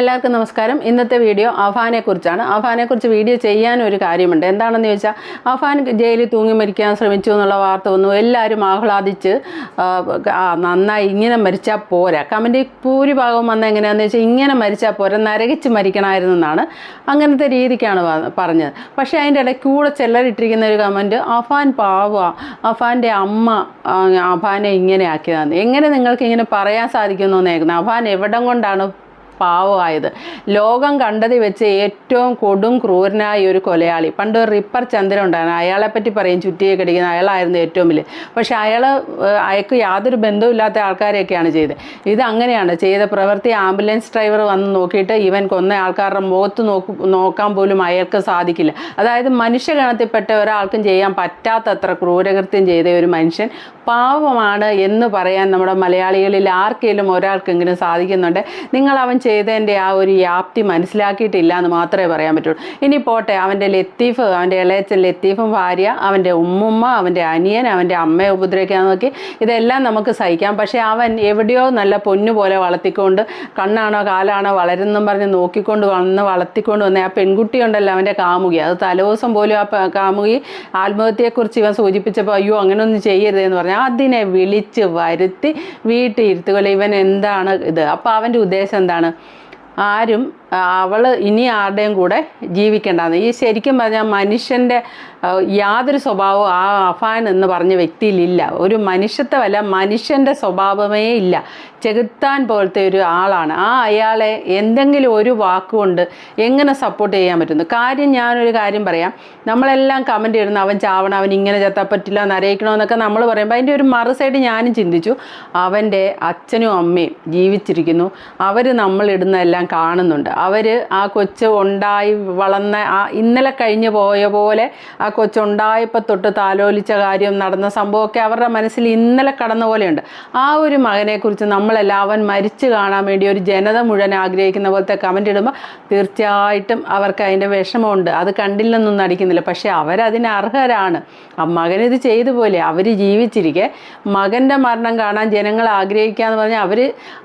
എല്ലാവർക്കും നമസ്കാരം. ഇന്നത്തെ വീഡിയോ അഫാനെ കുറിച്ചാണ്. അഫാനെ കുറിച്ച് വീഡിയോ ചെയ്യാൻ ഒരു കാര്യമുണ്ട്. എന്താണെന്ന് ചോദിച്ചാൽ അഫാൻ ജയിലിൽ തൂങ്ങി മരിക്കാൻ ശ്രമിച്ചു എന്നുള്ള വാർത്ത വന്നു. എല്ലാവരും ആഹ്ലാദിച്ച് നന്നായി ഇങ്ങനെ മരിച്ചാൽ പോരാ. കമന്റ് ഭൂരിഭാഗവും വന്ന എങ്ങനെയാണെന്ന് വെച്ചാൽ ഇങ്ങനെ മരിച്ചാൽ പോരാ. നരകിച്ച് മരിക്കണമായിരുന്നു എന്നാണ് അങ്ങനത്തെ രീതിക്കാണ് പറഞ്ഞത്. പക്ഷേ അതിന്റെ ഇടയ്ക്ക് കൂടെ ചിലരിട്ടിരിക്കുന്ന ഒരു കമന്റ് അഫാൻ പാവ അഫാന്റെ അമ്മ അഫാനെ ഇങ്ങനെ ആക്കിയതാണ് എങ്ങനെ നിങ്ങൾക്ക് ഇങ്ങനെ പറയാൻ സാധിക്കുന്നു എന്നേക്കുന്നത് അഫാൻ എവിടം കൊണ്ടാണ് പാവമായത്. ലോകം കണ്ടതി വെച്ച് ഏറ്റവും കൊടും ക്രൂരനായ ഒരു കൊലയാളി. പണ്ട് ഒരു റിപ്പർ ചന്ദ്രൻ ഉണ്ടായിരുന്നു. അയാളെ പറ്റി പറയും ചുറ്റിയെ കടിക്കുന്ന അയാളായിരുന്നു ഏറ്റവും വലിയ. പക്ഷെ അയാൾ അയാൾക്ക് യാതൊരു ബന്ധവുമില്ലാത്ത ആൾക്കാരെയൊക്കെയാണ് ചെയ്തത്. ഇത് അങ്ങനെയാണ്. ചെയ്ത പ്രവൃത്തി ആംബുലൻസ് ഡ്രൈവർ വന്ന് നോക്കിയിട്ട് ഇവൻ കൊന്ന ആൾക്കാരുടെ മുഖത്ത് നോക്കു നോക്കാൻ പോലും അയാൾക്ക് സാധിക്കില്ല. അതായത് മനുഷ്യഗണത്തിൽപ്പെട്ട ഒരാൾക്കും ചെയ്യാൻ പറ്റാത്തത്ര ക്രൂരകൃത്യം ചെയ്ത ഒരു മനുഷ്യൻ പാവമാണ് എന്ന് പറയാൻ നമ്മുടെ മലയാളികളിൽ ആർക്കെങ്കിലും ഒരാൾക്കെങ്കിലും സാധിക്കുന്നുണ്ട്. നിങ്ങൾ അവൻ ചെയ്തതിന്റെ ആ ഒരു വ്യാപ്തി മനസ്സിലാക്കിയിട്ടില്ല എന്ന് മാത്രമേ പറയാൻ പറ്റുള്ളൂ. ഇനി പോട്ടെ അവന്റെ ലത്തീഫ് അവന്റെ ഇളയച്ചൻ ലത്തീഫും ഭാര്യ അവന്റെ ഉമ്മുമ്മ അവന്റെ അനിയൻ അവന്റെ അമ്മയെ ഉപദ്രവിക്കാൻ നോക്കി. ഇതെല്ലാം നമുക്ക് സഹിക്കാം. പക്ഷേ അവൻ എവിടെയോ നല്ല പൊന്നു പോലെ വളർത്തിക്കൊണ്ട് കണ്ണാണോ കാലാണോ വളരുന്നെന്നും പറഞ്ഞ് നോക്കിക്കൊണ്ട് വന്ന് വളർത്തിക്കൊണ്ട് വന്ന. ആ പെൺകുട്ടി ഉണ്ടല്ലോ അവന്റെ കാമുകി. അത് തലേദിവസം പോലും ആ കാമുകി ആത്മഹത്യയെക്കുറിച്ച് ഇവൻ സൂചിപ്പിച്ചപ്പോൾ അയ്യോ അങ്ങനെയൊന്നും ചെയ്യരുതെന്ന് പറഞ്ഞാൽ അതിനെ വിളിച്ച് വരുത്തി വീട്ടിൽ ഇരുത്തുകയല്ല. ഇവൻ എന്താണ് ഇത്? അപ്പോൾ അവന്റെ ഉദ്ദേശം എന്താണ്? ആരും അവൾ ഇനി ആരുടെയും കൂടെ ജീവിക്കേണ്ടതെന്ന് ഈ ശരിക്കും പറഞ്ഞാൽ മനുഷ്യന്റെ യാതൊരു സ്വഭാവവും ആ അഫാൻ എന്ന് പറഞ്ഞ വ്യക്തിയിലില്ല. ഒരു മനുഷ്യത്വമല്ല മനുഷ്യന്റെ സ്വഭാവമേ ഇല്ല. ചെകുത്താൻ പോലത്തെ ഒരു ആളാണ്. ആ അയാളെ എന്തെങ്കിലും ഒരു വാക്കുകൊണ്ട് എങ്ങനെ സപ്പോർട്ട് ചെയ്യാൻ പറ്റുന്നു? കാര്യം ഞാനൊരു കാര്യം പറയാം. നമ്മളെല്ലാം കമന്റ് ഇടുന്നു. അവൻ ചാവണം അവൻ ഇങ്ങനെ ചത്താൻ പറ്റില്ല നരയിക്കണമെന്നൊക്കെ നമ്മൾ പറയുമ്പോൾ അതിന്റെ ഒരു മറു സൈഡ് ഞാനും ചിന്തിച്ചു. അവന്റെ അച്ഛനും അമ്മയും ജീവിച്ചിരിക്കുന്നു. അവർ നമ്മളിടുന്നതെല്ലാം കാണുന്നുണ്ട്. അവർ ആ കൊച്ച് ഉണ്ടായി വളർന്ന ആ ഇന്നലെ കഴിഞ്ഞു പോയ പോലെ ആ കൊച്ചുണ്ടായപ്പോൾ തൊട്ട് താലോലിച്ച കാര്യം നടന്ന സംഭവമൊക്കെ അവരുടെ മനസ്സിൽ ഇന്നലെ കടന്ന പോലെയുണ്ട്. ആ ഒരു മകനെക്കുറിച്ച് നമ്മളെല്ലാം അവൻ മരിച്ചു കാണാൻ വേണ്ടി ഒരു ജനത മുഴുവൻ ആഗ്രഹിക്കുന്ന പോലത്തെ കമന്റ് ഇടുമ്പോൾ തീർച്ചയായിട്ടും അവർക്ക് അതിന്റെ വിഷമമുണ്ട്. അത് കണ്ടില്ലെന്നും നടിക്കുന്നില്ല. പക്ഷേ അവരതിന് അർഹരാണ്. ആ മകനിത് ചെയ്തു പോലെ അവർ ജീവിച്ചിരിക്കെ. മകന്റെ മരണം കാണാൻ ജനങ്ങൾ ആഗ്രഹിക്കുക എന്ന് പറഞ്ഞാൽ അവർ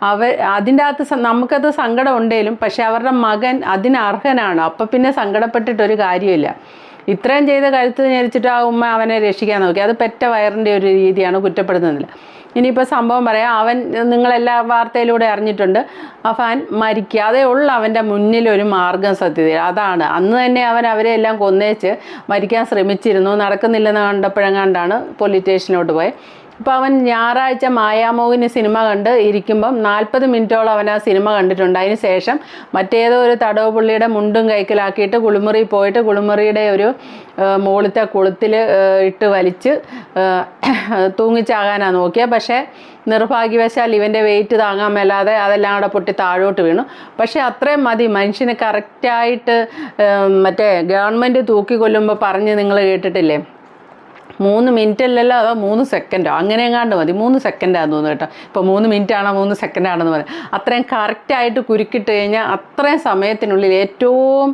അവർ അതിന്റെ അകത്ത് നമുക്കത് സങ്കടം ഉണ്ടെങ്കിലും പക്ഷേ അവരുടെ മകൻ അതിന് അർഹനാണ്. അപ്പം പിന്നെ സങ്കടപ്പെട്ടിട്ടൊരു കാര്യമില്ല. ഇത്രയും ചെയ്ത കഴുത്ത് ഞരിച്ചിട്ട് ആ ഉമ്മ അവനെ രക്ഷിക്കാൻ നോക്കി. അത് പെറ്റ വയറിന്റെ ഒരു രീതിയാണ് കുറ്റപ്പെടുത്തുന്നില്ല ഇനിയിപ്പോൾ സംഭവം പറയാം. അവൻ നിങ്ങളെല്ലാ വാർത്തയിലൂടെ അറിഞ്ഞിട്ടുണ്ട്. അഫാൻ മരിക്കാതെ ഉള്ള അവന്റെ മുന്നിൽ ഒരു മാർഗം സത്യത അതാണ്. അന്ന് തന്നെ അവൻ അവരെ എല്ലാം കൊന്നേച്ച് മരിക്കാൻ ശ്രമിച്ചിരുന്നു. നടക്കുന്നില്ലെന്ന് കണ്ടപ്പോഴെങ്ങാണ്ടാണ് പോലീസ് സ്റ്റേഷനിലോട്ട് പോയത് അപ്പോൾ അവൻ ഞായറാഴ്ച മായാമോഹിന് സിനിമ കണ്ട് ഇരിക്കുമ്പം നാൽപ്പത് മിനിറ്റോളം അവൻ ആ സിനിമ കണ്ടിട്ടുണ്ട്. അതിന് ശേഷം മറ്റേതോ ഒരു തടവ് പുള്ളിയുടെ മുണ്ടും കൈക്കലാക്കിയിട്ട് കുളിമുറി പോയിട്ട് കുളിമുറിയുടെ ഒരു മുകളിലത്തെ കുളത്തിൽ ഇട്ട് വലിച്ച് തൂങ്ങിച്ചാകാനാണ് നോക്കിയത് പക്ഷേ നിർഭാഗ്യവശാൽ ഇവന്റെ വെയിറ്റ് താങ്ങാൻ മേലാതെ അതെല്ലാം കൂടെ പൊട്ടി താഴോട്ട് വീണു. പക്ഷേ അത്രയും മതി. മനുഷ്യന് കറക്റ്റായിട്ട് മറ്റേ ഗവൺമെന്റ് തൂക്കിക്കൊല്ലുമ്പോൾ പറഞ്ഞ് നിങ്ങൾ കേട്ടിട്ടില്ലേ? മൂന്ന് മിനിറ്റ് അല്ലല്ലോ അതോ മൂന്ന് സെക്കൻഡോ അങ്ങനെ എങ്ങാണ്ട് മതി. മൂന്ന് സെക്കൻഡാന്ന് തോന്നുന്നു കേട്ടോ. ഇപ്പോൾ മൂന്ന് മിനിറ്റ് ആണോ മൂന്ന് സെക്കൻഡ് ആണെന്ന് പറയാം. അത്രയും കറക്റ്റായിട്ട് കുരുക്കിട്ട് കഴിഞ്ഞാൽ അത്രയും സമയത്തിനുള്ളിൽ ഏറ്റവും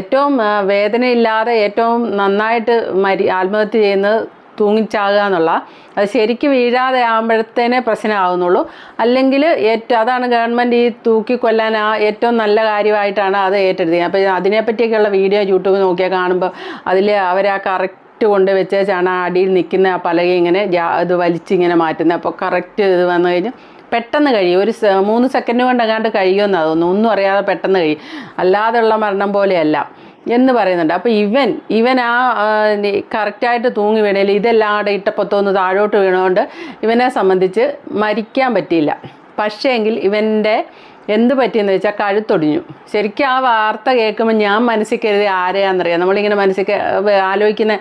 ഏറ്റവും വേദനയില്ലാതെ ഏറ്റവും നന്നായിട്ട് മരി ആത്മഹത്യ ചെയ്യുന്നത് തൂങ്ങിച്ചാകുക എന്നുള്ള അത് ശരിക്കും വീഴാതെ ആകുമ്പോഴത്തേനെ പ്രശ്നമാകുന്നുള്ളൂ അല്ലെങ്കിൽ ഏറ്റവും അതാണ് ഗവൺമെന്റ് ഈ തൂക്കി കൊല്ലാൻ ആ ഏറ്റവും നല്ല കാര്യമായിട്ടാണ് അത് ഏറ്റെടുത്തത് അപ്പോൾ അതിനെപ്പറ്റിയൊക്കെയുള്ള വീഡിയോ യൂട്യൂബിൽ നോക്കിയാൽ കാണുമ്പോൾ അതിൽ അവർ ആ കറക്റ്റ് കൊണ്ട് വെച്ചേച്ചാണ് ആ അടിയിൽ നിൽക്കുന്ന ആ പലക ഇങ്ങനെ ഇത് വലിച്ചിങ്ങനെ മാറ്റുന്നത്. അപ്പോൾ കറക്റ്റ് ഇത് വന്നു കഴിഞ്ഞ് പെട്ടെന്ന് കഴിയും. ഒരു മൂന്ന് സെക്കൻഡ് കൊണ്ട് എങ്ങാണ്ട് കഴിയുമെന്നാണ് ഒന്നും അറിയാതെ പെട്ടെന്ന് കഴിയും. അല്ലാതെയുള്ള മരണം പോലെയല്ല എന്ന് പറയുന്നുണ്ട്. അപ്പോൾ ഇവൻ ഇവൻ ആ കറക്റ്റായിട്ട് തൂങ്ങി വീണേൽ ഇതെല്ലാം അവിടെ ഇട്ടപ്പുറത്തൊന്ന് താഴോട്ട് വീണുകൊണ്ട് ഇവനെ സംബന്ധിച്ച് മരിക്കാൻ പറ്റിയില്ല. പക്ഷേങ്കിൽ ഇവന്റെ എന്ത് പറ്റിയെന്ന് വെച്ചാൽ കഴുത്തൊടിഞ്ഞു. ശരിക്കും ആ വാർത്ത കേൾക്കുമ്പോൾ ഞാൻ മനസ്സിൽ കരുതി ആരെയാണെന്നറിയാം. നമ്മളിങ്ങനെ മനസ്സിൽ ആലോചിക്കുന്ന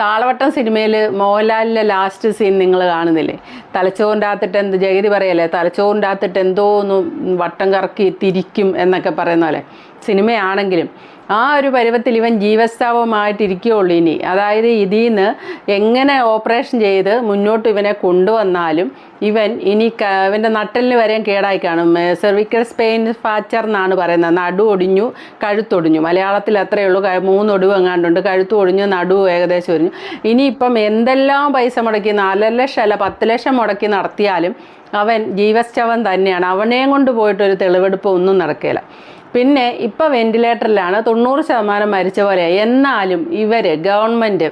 താളവട്ടം സിനിമയിൽ മോഹൻലാലിന്റെ ലാസ്റ്റ് സീൻ നിങ്ങൾ കാണുന്നില്ലേ? തലച്ചോറിന്റെ എന്ത് ജഗതി പറയല്ലേ തലച്ചോറിന്റെ അകത്തിട്ട് എന്തോ ഒന്ന് വട്ടം കറക്കി തിരിക്കും എന്നൊക്കെ പറയുന്ന പോലെ. സിനിമയാണെങ്കിലും ആ ഒരു പരുവത്തിൽ ഇവൻ ജീവസ്താവമായിട്ടിരിക്കുകയുള്ളൂ ഇനി. അതായത് ഇതിൽ നിന്ന് എങ്ങനെ ഓപ്പറേഷൻ ചെയ്ത് മുന്നോട്ട് ഇവനെ കൊണ്ടുവന്നാലും ഇവൻ ഇനി ഇവന്റെ നട്ടലിന് വരെയും കേടായി കാണും. സെർവിക്കൽ സ്പെയിൻ ഫാച്ചർ എന്നാണ് പറയുന്നത്. നടു ഒടിഞ്ഞു കഴുത്തൊടിഞ്ഞു മലയാളത്തിൽ അത്രയേ ഉള്ളൂ. മൂന്നൊടിവ് എങ്ങാണ്ടുണ്ട്. കഴുത്ത് ഒടിഞ്ഞു നടു ഏകദേശം ഒടിഞ്ഞു. ഇനിയിപ്പം എന്തെല്ലാം പൈസ മുടക്കി നാലര ലക്ഷം അല്ല പത്ത് ലക്ഷം മുടക്കി നടത്തിയാലും അവൻ ജീവസ്റ്റവൻ തന്നെയാണ്. അവനെയും കൊണ്ട് പോയിട്ടൊരു തെളിവെടുപ്പ് ഒന്നും നടക്കില്ല പിന്നെ ഇപ്പം വെന്റിലേറ്ററിലാണ് തൊണ്ണൂറ് ശതമാനം മരിച്ച പോലെ എന്നാലും ഇവർ ഗവൺമെന്റ്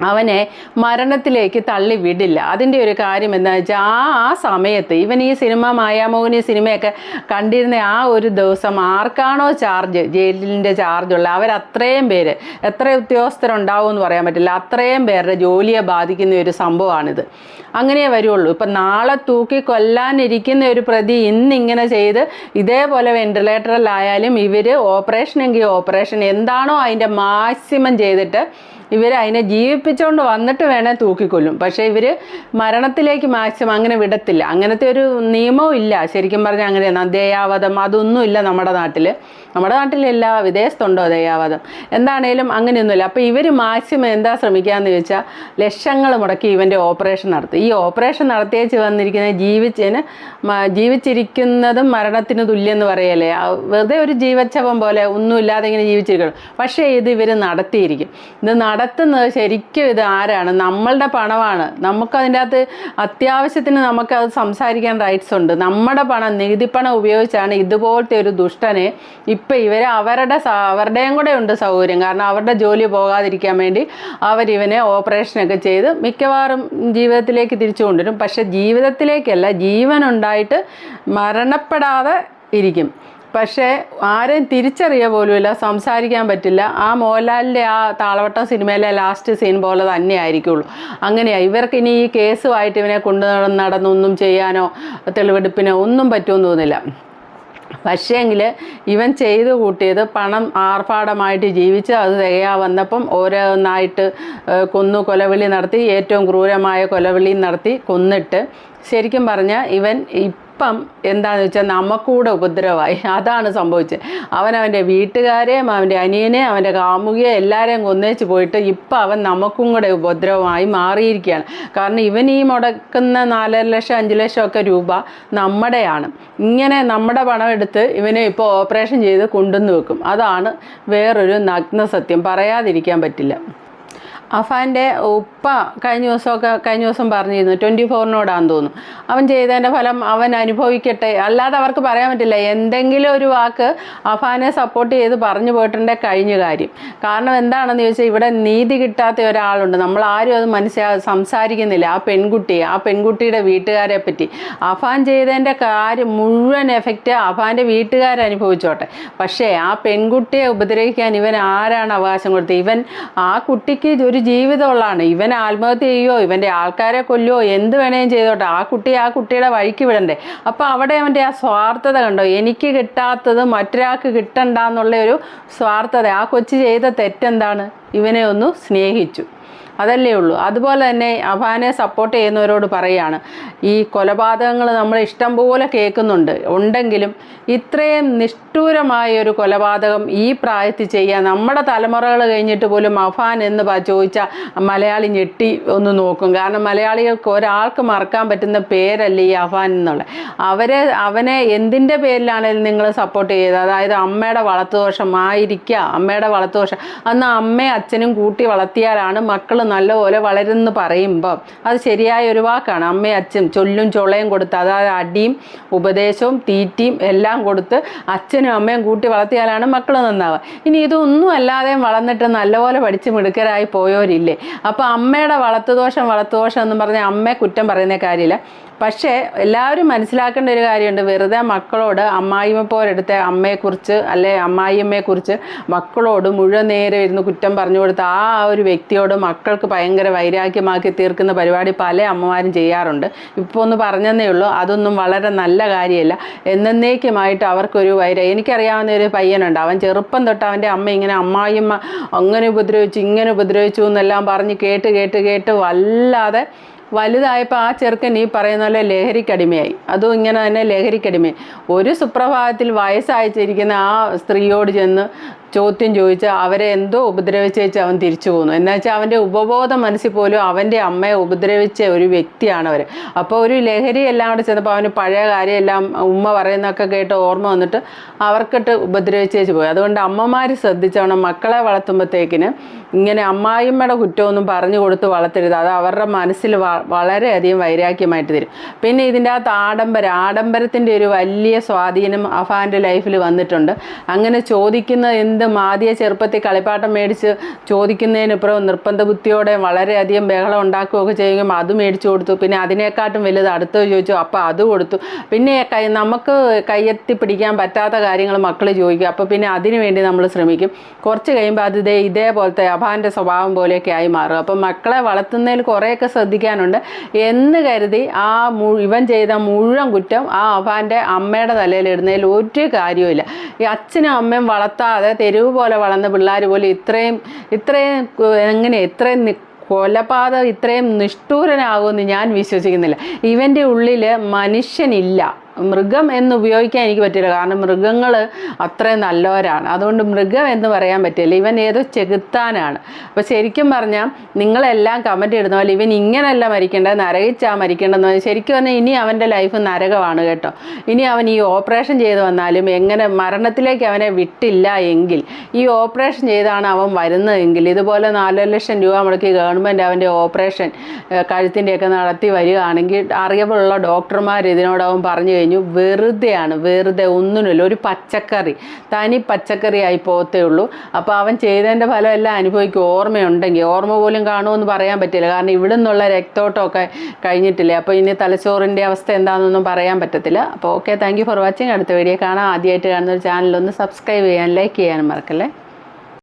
അവനെ മരണത്തിലേക്ക് തള്ളി വിടില്ല. അതിന്റെ ഒരു കാര്യം എന്താ വെച്ചാൽ ആ ആ സമയത്ത് ഇവൻ ഈ സിനിമ മായാമോഹിനി സിനിമയൊക്കെ കണ്ടിരുന്ന ആ ഒരു ദിവസം ആർക്കാണോ ചാർജ് ജയിലിന്റെ ചാർജുള്ള അവരത്രയും പേര് എത്ര ഉദ്യോഗസ്ഥരുണ്ടാവും എന്ന് പറയാൻ പറ്റില്ല. അത്രയും പേരുടെ ജോലിയെ ബാധിക്കുന്ന ഒരു സംഭവമാണിത്. അങ്ങനെ വരുള്ളൂ. ഇപ്പം നാളെ തൂക്കി കൊല്ലാനിരിക്കുന്ന ഒരു പ്രതി ഇന്നിങ്ങനെ ചെയ്ത് ഇതേപോലെ വെന്റിലേറ്ററിലായാലും ഇവർ ഓപ്പറേഷൻ എങ്കിൽ ഓപ്പറേഷൻ എന്താണോ അതിന്റെ മാക്സിമം ചെയ്തിട്ട് ഇവർ അതിനെ ജീവിപ്പിച്ചുകൊണ്ട് വന്നിട്ട് വേണേൽ തൂക്കിക്കൊല്ലും. പക്ഷേ ഇവർ മരണത്തിലേക്ക് മാക്സിമം അങ്ങനെ വിടത്തില്ല. അങ്ങനത്തെ ഒരു നിയമവും ഇല്ല. ശരിക്കും പറഞ്ഞാൽ അങ്ങനെ ദയാവധം അതൊന്നുമില്ല നമ്മുടെ നാട്ടിൽ നമ്മുടെ നാട്ടിൽ എല്ലാ വിദേശത്തുണ്ടോ ദയാവാദം എന്താണേലും അങ്ങനെയൊന്നുമില്ല. അപ്പോൾ ഇവർ മാക്സിമം എന്താ ശ്രമിക്കാന്ന് ചോദിച്ചാൽ ലക്ഷങ്ങൾ മുടക്കി ഇവന്റെ ഓപ്പറേഷൻ നടത്തി. ഈ ഓപ്പറേഷൻ നടത്തിയേച്ച് വന്നിരിക്കുന്ന ജീവിച്ചതിന് ജീവിച്ചിരിക്കുന്നതും മരണത്തിന് തുല്യം എന്ന് പറയല്ലേ വെറുതെ ഒരു ജീവച്ഛവം പോലെ ഒന്നുമില്ലാതെ ഇങ്ങനെ ജീവിച്ചിരിക്കണം. പക്ഷേ ഇത് ഇവർ നടത്തിയിരിക്കും. ഇത് നടത്തുന്നത് ശരിക്കും ഇത് ആരാണ്? നമ്മളുടെ പണമാണ്. നമുക്കതിന്റെ അകത്ത് അത്യാവശ്യത്തിന് നമുക്കത് സംസാരിക്കാൻ റൈറ്റ്സ് ഉണ്ട്. നമ്മുടെ പണം നികുതിപ്പണം ഉപയോഗിച്ചാണ് ഇതുപോലത്തെ ഒരു ദുഷ്ടനെ ഇപ്പം ഇവർ അവരുടെ അവരുടെയും കൂടെ ഉണ്ട് സൗകര്യം. കാരണം അവരുടെ ജോലി പോകാതിരിക്കാൻ വേണ്ടി അവരിവനെ ഓപ്പറേഷനൊക്കെ ചെയ്ത് മിക്കവാറും ജീവിതത്തിലേക്ക് തിരിച്ചു കൊണ്ടുവരും. പക്ഷെ ജീവിതത്തിലേക്കല്ല ജീവനുണ്ടായിട്ട് മരണപ്പെടാതെ ഇരിക്കും. പക്ഷേ ആരെയും തിരിച്ചറിയ പോലുമില്ല സംസാരിക്കാൻ പറ്റില്ല. ആ മോഹൻലാലിന്റെ ആ താളവട്ടം സിനിമയിലെ ലാസ്റ്റ് സീൻ പോലെ തന്നെ ആയിരിക്കുള്ളൂ. അങ്ങനെയാണ് ഇവർക്ക് ഇനി ഈ കേസുമായിട്ട് ഇവനെ കൊണ്ടു നടന്ന് നടന്നൊന്നും ചെയ്യാനോ തെളിവെടുപ്പിനോ ഒന്നും പറ്റുമെന്ന് തോന്നുന്നില്ല. പക്ഷേങ്കിൽ ഇവൻ ചെയ്തു കൂട്ടിയത് പണം ആർഭാടമായിട്ട് ജീവിച്ച് അത് തികയാ വന്നപ്പം ഓരോന്നായിട്ട് കൊന്നു കൊലവിളി നടത്തി ഏറ്റവും ക്രൂരമായ കൊലവിളി നടത്തി കൊന്നിട്ട് ശരിക്കും പറഞ്ഞാൽ ഇവൻ ഇപ്പം എന്താണെന്ന് വെച്ചാൽ നമുക്കൂടെ ഉപദ്രവമായി അതാണ് സംഭവിച്ചത് അവൻ അവന്റെ വീട്ടുകാരെയും അവന്റെ അനിയനെ അവന്റെ കാമുകിയെ എല്ലാവരെയും കൊന്നേച്ച് പോയിട്ട് ഇപ്പം അവൻ നമുക്കും കൂടെ ഉപദ്രവമായി മാറിയിരിക്കുകയാണ്. കാരണം ഇവൻ ഈ മുടക്കുന്ന നാലര ലക്ഷം അഞ്ച് ലക്ഷം ഒക്കെ രൂപ നമ്മുടെയാണ്. ഇങ്ങനെ നമ്മുടെ പണം എടുത്ത് ഇവനെ ഇപ്പോൾ ഓപ്പറേഷൻ ചെയ്ത് കൊണ്ടുവന്ന് വെക്കും. അതാണ് വേറൊരു നഗ്ന സത്യം പറയാതിരിക്കാൻ പറ്റില്ല. അഫാന്റെ ഉപ്പ കഴിഞ്ഞ ദിവസമൊക്കെ കഴിഞ്ഞ ദിവസം പറഞ്ഞിരുന്നു ട്വന്റി ഫോറിനോടാന്ന് തോന്നുന്നു. അവൻ ചെയ്തതിന്റെ ഫലം അവൻ അനുഭവിക്കട്ടെ. അല്ലാതെ അവർക്ക് പറയാൻ പറ്റില്ല. എന്തെങ്കിലും ഒരു വാക്ക് അഫാനെ സപ്പോർട്ട് ചെയ്ത് പറഞ്ഞു പോയിട്ടുണ്ടെ കഴിഞ്ഞ കാര്യം. കാരണം എന്താണെന്ന് ചോദിച്ചാൽ ഇവിടെ നീതി കിട്ടാത്ത ഒരാളുണ്ട്. നമ്മൾ ആരും അത് മനസ്സിലാ സംസാരിക്കുന്നില്ല. ആ പെൺകുട്ടി ആ പെൺകുട്ടിയുടെ വീട്ടുകാരെ പറ്റി. അഫാൻ ചെയ്തതിന്റെ കാര്യം മുഴുവൻ എഫക്റ്റ് അഫാന്റെ വീട്ടുകാരനുഭവിച്ചോട്ടെ പക്ഷേ ആ പെൺകുട്ടിയെ ഉപദ്രവിക്കാൻ ഇവൻ ആരാണ് അവകാശം കൊടുത്തത്? ഇവൻ ആ കുട്ടിക്ക് ഒരു ജീവിതമുള്ളതാണ്. ഇവൻ ആത്മഹത്യ ചെയ്യുമോ ഇവന്റെ ആൾക്കാരെ കൊല്ലുമോ എന്ത് വേണേലും ചെയ്തോട്ടെ. ആ കുട്ടി ആ കുട്ടിയുടെ വഴിക്ക് വിടണ്ടേ. അപ്പോൾ അവിടെ അവന്റെ ആ സ്വാർത്ഥത കണ്ടോ? എനിക്ക് കിട്ടാത്തത് മറ്റൊരാൾക്ക് കിട്ടണ്ട എന്നുള്ള ഒരു സ്വാർത്ഥത. ആ കൊച്ചു ചെയ്ത തെറ്റെന്താണ്? ഇവനെ ഒന്ന് സ്നേഹിച്ചു. അതല്ലേ ഉള്ളൂ. അതുപോലെ തന്നെ അഫാനെ സപ്പോർട്ട് ചെയ്യുന്നവരോട് പറയുകയാണ് ഈ കൊലപാതകങ്ങൾ നമ്മൾ ഇഷ്ടം പോലെ കേൾക്കുന്നുണ്ട്. ഉണ്ടെങ്കിലും ഇത്രയും നിഷ്ഠൂരമായ ഒരു കൊലപാതകം ഈ പ്രായത്തിൽ ചെയ്യാൻ നമ്മുടെ തലമുറകൾ കഴിഞ്ഞിട്ട് പോലും അഫാൻ എന്ന് ചോദിച്ചാൽ മലയാളി ഞെട്ടി ഒന്ന് നോക്കും. കാരണം മലയാളികൾക്ക് ഒരാൾക്ക് മറക്കാൻ പറ്റുന്ന പേരല്ല ഈ അഫാൻ എന്നുള്ളത്. അവരെ അവനെ എന്തിന്റെ പേരിലാണെങ്കിലും നിങ്ങൾ സപ്പോർട്ട് ചെയ്തത്? അതായത് അമ്മയുടെ വളർത്തുദോഷം ആയിരിക്കുക അമ്മയുടെ വളർത്തുദോഷം. അന്ന് അമ്മയും അച്ഛനും കൂട്ടി വളർത്തിയാലാണ് മക്കൾ നല്ലപോലെ വളരുന്നു പറയുമ്പോൾ അത് ശരിയായ ഒരു വാക്കാണ്. അമ്മയും അച്ഛൻ ചൊല്ലും ചൊളയും കൊടുത്ത് അതായത് അടിയും ഉപദേശവും തീറ്റിയും എല്ലാം കൊടുത്ത് അച്ഛനും അമ്മയും കൂട്ടി വളർത്തിയാലാണ് മക്കൾ നന്നാവുക. ഇനി ഇതൊന്നും അല്ലാതെയും വളർന്നിട്ട് നല്ലപോലെ പഠിച്ച് മിടുക്കരായി പോയവരില്ലേ അപ്പോൾ അമ്മയുടെ വളർത്തുദോഷം വളർത്തുദോഷം എന്ന് പറഞ്ഞാൽ അമ്മയെ കുറ്റം പറയുന്ന കാര്യമില്ല. പക്ഷേ എല്ലാവരും മനസ്സിലാക്കേണ്ട ഒരു കാര്യമുണ്ട്. വെറുതെ മക്കളോട് അമ്മായിമ്മ പോരെടുത്ത അമ്മയെക്കുറിച്ച് അല്ലെ അമ്മായിയമ്മയെക്കുറിച്ച് മക്കളോട് മുഴുവൻ നേരെ ഇരുന്ന് കുറ്റം പറഞ്ഞു കൊടുത്ത ആ ഒരു വ്യക്തിയോട് മക്കൾക്ക് ഭയങ്കര വൈരാഗ്യമാക്കി തീർക്കുന്ന പരിപാടി പല അമ്മമാരും ചെയ്യാറുണ്ട്. ഇപ്പോൾ ഒന്ന് പറഞ്ഞതേ ഉള്ളൂ അതൊന്നും വളരെ നല്ല കാര്യമല്ല. എന്നേക്കുമായിട്ട് അവർക്കൊരു വൈര എനിക്കറിയാവുന്ന ഒരു പയ്യനുണ്ട്. അവൻ ചെറുപ്പം തൊട്ട് അവന്റെ അമ്മ ഇങ്ങനെ അമ്മായിമ്മ അങ്ങനെ ഉപദ്രവിച്ചു ഇങ്ങനെ ഉപദ്രവിച്ചു എന്നെല്ലാം പറഞ്ഞ് കേട്ട് കേട്ട് കേട്ട് വല്ലാതെ വലുതായപ്പോൾ ആ ചെറുക്കൻ ഈ പറയുന്ന പോലെ ലഹരിക്കടിമയായി. അതും ഇങ്ങനെ തന്നെ ലഹരിക്കടിമയായി. ഒരു സുപ്രഭാതത്തിൽ വയസ്സയച്ചിരിക്കുന്ന ആ സ്ത്രീയോട് ചെന്ന് ചോദ്യം ചോദിച്ച് അവരെ എന്തോ ഉപദ്രവിച്ചേച്ച് അവൻ തിരിച്ചു പോന്നു. വെച്ചാൽ അവന്റെ ഉപബോധ മനസ്സിൽ പോലും അവന്റെ അമ്മയെ ഉപദ്രവിച്ച ഒരു വ്യക്തിയാണ് അവർ അപ്പോൾ ഒരു ലഹരി എല്ലാം കൂടെ ചെന്നപ്പോൾ അവന് പഴയ കാര്യമെല്ലാം ഉമ്മ പറയുന്നതൊക്കെ കേട്ട് ഓർമ്മ വന്നിട്ട് അവർക്കിട്ട് ഉപദ്രവിച്ചേച്ച് പോയി. അതുകൊണ്ട് അമ്മമാർ ശ്രദ്ധിച്ചോണം മക്കളെ വളർത്തുമ്പോഴത്തേക്കിന് ഇങ്ങനെ അമ്മായിമ്മയുടെ കുറ്റമൊന്നും പറഞ്ഞു കൊടുത്ത് വളർത്തരുത്. അത് അവരുടെ മനസ്സിൽ വളരെയധികം വൈരാഗ്യമായിട്ട് തരും. പിന്നെ ഇതിന്റെ അകത്ത് ആഡംബരം ആഡംബരത്തിന്റെ ഒരു വലിയ സ്വാധീനം അഫാന്റെ ലൈഫിൽ വന്നിട്ടുണ്ട്. അങ്ങനെ ചോദിക്കുന്ന എന്തും ആദ്യ ചെറുപ്പത്തിൽ കളിപ്പാട്ടം മേടിച്ച് ചോദിക്കുന്നതിനിപ്പുറം നിർബന്ധ ബുദ്ധിയോടെ വളരെയധികം ബഹളം ഉണ്ടാക്കുകയൊക്കെ ചെയ്യുമ്പോൾ അത് മേടിച്ചു കൊടുത്തു. പിന്നെ അതിനേക്കാട്ടും വലുത് അടുത്തത് ചോദിച്ചു. അപ്പോൾ അത് കൊടുത്തു. പിന്നെ കൈ നമുക്ക് കയ്യെത്തി പിടിക്കാൻ പറ്റാത്ത കാര്യങ്ങൾ മക്കൾ ചോദിക്കും. അപ്പോൾ പിന്നെ അതിനു വേണ്ടി നമ്മൾ ശ്രമിക്കും. കുറച്ച് കഴിയുമ്പോൾ അത് ഇതേ ഇതേപോലത്തെ അഭാന്റെ സ്വഭാവം പോലെയൊക്കെ ആയി മാറും. അപ്പോൾ മക്കളെ വളർത്തുന്നതിൽ കുറേയൊക്കെ ശ്രദ്ധിക്കാനുണ്ട്. എന്ന് കരുതി ആ ഇവൻ ചെയ്ത മുഴുവൻ കുറ്റം ആ അഭാന്റെ അമ്മയുടെ തലയിൽ ഇടുന്നതിൽ ഒരു കാര്യവുമില്ല. ഈ അച്ഛനും അമ്മയും വളർത്താതെ തെരുവ് പോലെ വളർന്ന പിള്ളേർ പോലും ഇത്രയും ഇത്രയും എങ്ങനെ ഇത്രയും കൊലപാതകം ഇത്രയും നിഷ്ഠൂരനാകുമെന്ന് ഞാൻ വിശ്വസിക്കുന്നില്ല. ഇവന്റെ ഉള്ളിൽ മനുഷ്യനില്ല. മൃഗം എന്ന് ഉപയോഗിക്കാൻ എനിക്ക് പറ്റില്ല. കാരണം മൃഗങ്ങൾ അത്രയും നല്ലവരാണ്. അതുകൊണ്ട് മൃഗം എന്ന് പറയാൻ പറ്റില്ല. ഇവൻ ഏതോ ചെകുത്താനാണ്. അപ്പോൾ ശരിക്കും പറഞ്ഞാൽ നിങ്ങളെല്ലാം കമന്റ് ഇടുന്ന പോലെ ഇവൻ ഇങ്ങനെയല്ല മരിക്കേണ്ടത് നരകിച്ചാ മരിക്കേണ്ടതെന്ന് പറഞ്ഞാൽ ശരിക്കും പറഞ്ഞാൽ ഇനി അവന്റെ ലൈഫ് നരകമാണ് കേട്ടോ. ഇനി അവൻ ഈ ഓപ്പറേഷൻ ചെയ്ത് വന്നാലും എങ്ങനെ മരണത്തിലേക്ക് അവനെ വിട്ടില്ല എങ്കിൽ ഈ ഓപ്പറേഷൻ ചെയ്താണ് അവൻ വരുന്നതെങ്കിൽ ഇതുപോലെ നാല് ലക്ഷം രൂപ മുടക്കി ഗവൺമെന്റ് അവന്റെ ഓപ്പറേഷൻ കഴുത്തിന്റെയൊക്കെ നടത്തി വരികയാണെങ്കിൽ അറിയപ്പെടുള്ള ഡോക്ടർമാർ ഇതിനോടവൻ പറഞ്ഞു കഴിഞ്ഞു. വെറുതെയാണ്. വെറുതെ ഒന്നിനുമില്ല. ഒരു പച്ചക്കറി. തനി പച്ചക്കറിയായി പോകത്തേ ഉള്ളൂ. അപ്പോൾ അവൻ ചെയ്തതിന്റെ ഫലം എല്ലാം അനുഭവിക്കും. ഓർമ്മയുണ്ടെങ്കിൽ ഓർമ്മ പോലും കാണുമെന്ന് പറയാൻ പറ്റില്ല. കാരണം ഇവിടെ നിന്നുള്ള രക്തോട്ടമൊക്കെ കഴിഞ്ഞിട്ടില്ലേ. അപ്പോൾ ഇനി തലച്ചോറിന്റെ അവസ്ഥ എന്താണെന്നൊന്നും പറയാൻ പറ്റത്തില്ല. അപ്പോൾ ഓക്കെ താങ്ക് ഫോർ വാച്ചിങ് അടുത്ത വീഡിയോ കാണാം. ആദ്യമായിട്ട് കാണുന്ന ഒരു ചാനലൊന്ന് സബ്സ്ക്രൈബ് ചെയ്യാൻ ലൈക്ക് ചെയ്യാനും മറക്കല്ലേ?